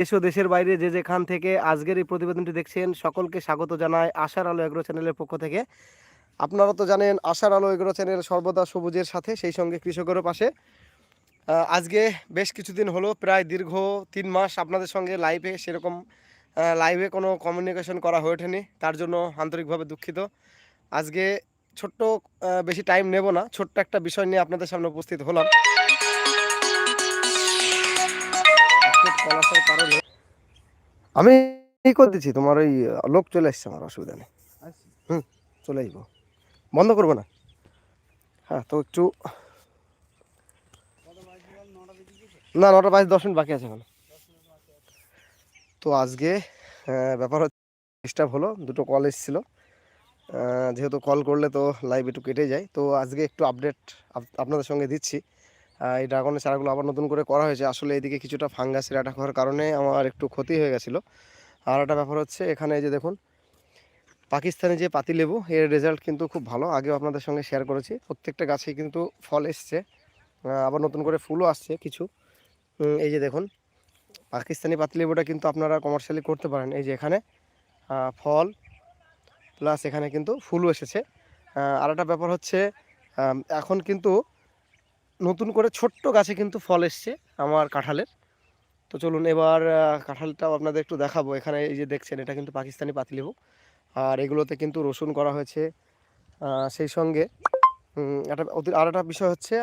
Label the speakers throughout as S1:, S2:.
S1: দেশ ও দেশের বাইরে যে যেখান থেকে আজকের এই প্রতিবেদনটি দেখছেন, সকলকে স্বাগত জানায় আশার আলো এগ্রো চ্যানেলের পক্ষ থেকে। আপনারা তো জানেন, আশার আলো এগ্রো চ্যানেল সর্বদা সবুজের সাথে, সেই সঙ্গে কৃষকেরও পাশে। আজকে বেশ কিছুদিন হলো, প্রায় দীর্ঘ তিন মাস আপনাদের সঙ্গে লাইভে সেরকম লাইভে কোনো কমিউনিকেশন করা হয়ে ওঠেনি, তার জন্য আন্তরিকভাবে দুঃখিত। আজকে ছোট্ট বেশি টাইম নেব না, ছোট্ট একটা বিষয় নিয়ে আপনাদের সামনে উপস্থিত হলাম। কারণে আমি এই করে দিচ্ছি তোমার ওই লোক চলে এসছে আমার অসুবিধা নেই। হুম চলে আসব। বন্ধ করব না? হ্যাঁ তো একটু না নটা বাইশ দশ মিনিট বাকি আছে এখন। তো আজকে ব্যাপার হচ্ছে ডিস্টার্ব হলো দুটো কল এসেছিল। যেহেতু কল করলে তো লাইভ একটু কেটে যায়। তো আজকে একটু আপডেট আপনাদের সঙ্গে দিচ্ছি। এই ড্রাগনের চারাগুলো আবার নতুন করে করা হয়েছে। আসলে এদিকে কিছুটা ফাঙ্গাসের অ্যাটাক হওয়ার কারণে আমার একটু ক্ষতি হয়ে গেছিল। আর একটা ব্যাপার হচ্ছে, এখানে যে দেখুন, পাকিস্তানি যে পাতিলেবু এর রেজাল্ট কিন্তু খুব ভালো। আগেও আপনাদের সঙ্গে শেয়ার করেছি। প্রত্যেকটা গাছেই কিন্তু ফল এসছে। আবার নতুন করে ফুলও আসছে কিছু। এই যে দেখুন, পাকিস্তানি পাতিলেবুটা কিন্তু আপনারা কমার্শিয়ালি করতে পারেন। এই যে এখানে ফল প্লাস এখানে কিন্তু ফুলও এসেছে। আর একটা ব্যাপার হচ্ছে এখন কিন্তু নতুন করে ছোট্ট গাছে কিন্তু ফল এসছে আমার কাঁঠালের। তো চলুন এবার কাঁঠালটাও আপনাদের একটু দেখাবো। এখানে এই যে দেখছেন, এটা কিন্তু পাকিস্তানি পাতিলেবু আর এগুলোতে কিন্তু রসুন করা হয়েছে সেই সঙ্গে একটা আর একটা বিষয় হচ্ছে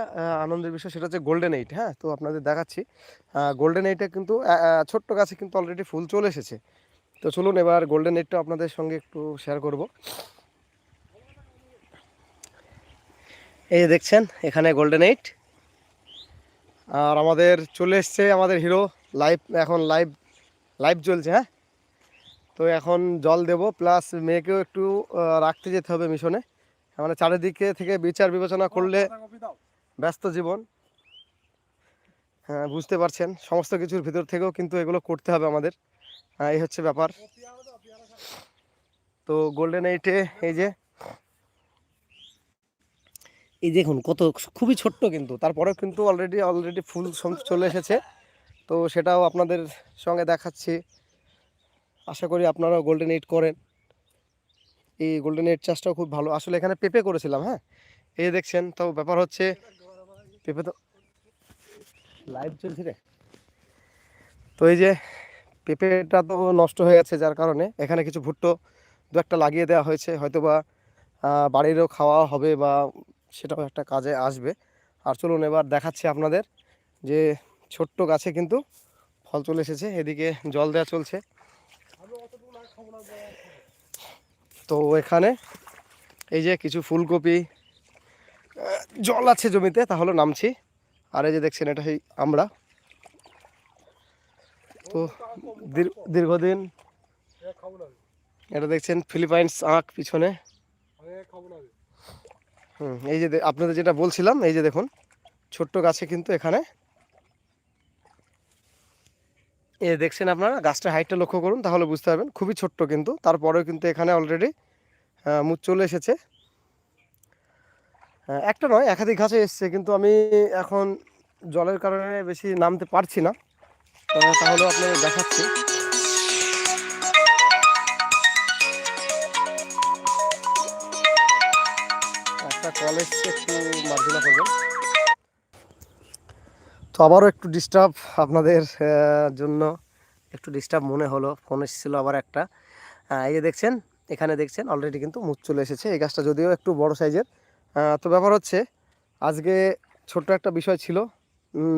S1: আনন্দের বিষয় সেটা হচ্ছে গোল্ডেন এইট হ্যাঁ? তো আপনাদের দেখাচ্ছি। গোল্ডেন এইটে কিন্তু ছোট্ট গাছে কিন্তু অলরেডি ফুল চলে এসেছে। তো চলুন এবার গোল্ডেন এইটটা আপনাদের সঙ্গে একটু শেয়ার করব। এই দেখছেন, এখানে গোল্ডেন এইট আর আমাদের চলে এসছে আমাদের হিরো লাইভ এখন লাইভ লাইভ চলছে হ্যাঁ? তো এখন জল দেব প্লাস মেয়েকেও একটু রাখতে যেতে হবে মিশনে। মানে চারিদিকে থেকে বিচার বিবেচনা করলে ব্যস্ত জীবন। হ্যাঁ বুঝতে পারছেন সমস্ত কিছুর ভিতর থেকেও কিন্তু এগুলো করতে হবে আমাদের। হ্যাঁ, এই হচ্ছে ব্যাপার। তো গোল্ডেন এইটে এই যে এই দেখুন কত খুবই ছোট্ট কিন্তু। তারপরেও কিন্তু অলরেডি অলরেডি ফুল চলে এসেছে। তো সেটাও আপনাদের সঙ্গে দেখাচ্ছি। আশা করি আপনারাও গোল্ডেন এইট করেন। এই গোল্ডেন এইট চাষটাও খুব ভালো। আসলে এখানে পেঁপে করেছিলাম হ্যাঁ? এই দেখছেন, তো ব্যাপার হচ্ছে পেঁপে তো লাইভ চলছে রে। তো এই যে পেঁপেটা তো নষ্ট হয়ে গেছে যার কারণে। এখানে কিছু ভুট্টো দু একটা লাগিয়ে দেওয়া হয়েছে। হয়তো বা বাড়িরও খাওয়া হবে বা সেটাও একটা কাজে আসবে। আর চলুন এবার দেখাচ্ছি আপনাদের যে ছোট্ট গাছে কিন্তু ফল চলে এসেছে। এদিকে জল দেওয়া চলছে। তো এখানে এই যে কিছু ফুলকপি জল আছে জমিতে তাহলে নামছি। আর এই যে দেখছেন এটা সেই আমরা। তো দীর্ঘদিন এটা দেখছেন ফিলিপাইন্স আঁক পিছনে। হুম, এই যে আপনাদের যেটা বলছিলাম, এই যে দেখুন, ছোট্ট গাছে কিন্তু এখানে এ দেখছেন আপনারা, গাছটার হাইটটা লক্ষ্য করুন, তাহলে বুঝতে পারবেন। খুবই ছোট্ট কিন্তু, তারপরেও কিন্তু এখানে অলরেডি মুখ চলে এসেছে। একটা নয়, একাধিক গাছে এসছে, কিন্তু আমি এখন জলের কারণে বেশি নামতে পারছি না। তাহলে আপনাদের দেখাচ্ছি। একটা কল এসছে, একটু মার্জিনা তো আবারও একটু ডিস্টার্ব আপনাদের জন্য একটু ডিস্টার্ব মনে হলো। ফোন এসেছিল আবার একটা। এই যে দেখছেন, এখানে দেখছেন অলরেডি কিন্তু মুখ চলে এসেছে এই গাছটা, যদিও একটু বড় সাইজের তো ব্যাপার হচ্ছে, আজকে ছোট্ট একটা বিষয় ছিল।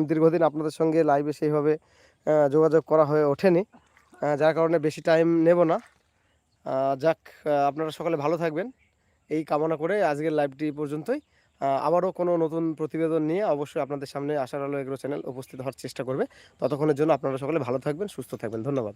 S1: দীর্ঘদিন আপনাদের সঙ্গে লাইভে সেইভাবে যোগাযোগ করা হয়ে ওঠেনি। যার কারণে বেশি টাইম নেব না। যাক আপনারা সকালে ভালো থাকবেন। এই কামনা করে আজকের লাইভটি পর্যন্তই। আবারও কোনো নতুন প্রতিবেদন নিয়ে অবশ্যই আপনাদের সামনে আশার আলো এগ্রো চ্যানেল উপস্থিত হওয়ার চেষ্টা করবে। ততক্ষণের জন্য আপনারা সকলে ভালো থাকবেন, সুস্থ থাকবেন। ধন্যবাদ।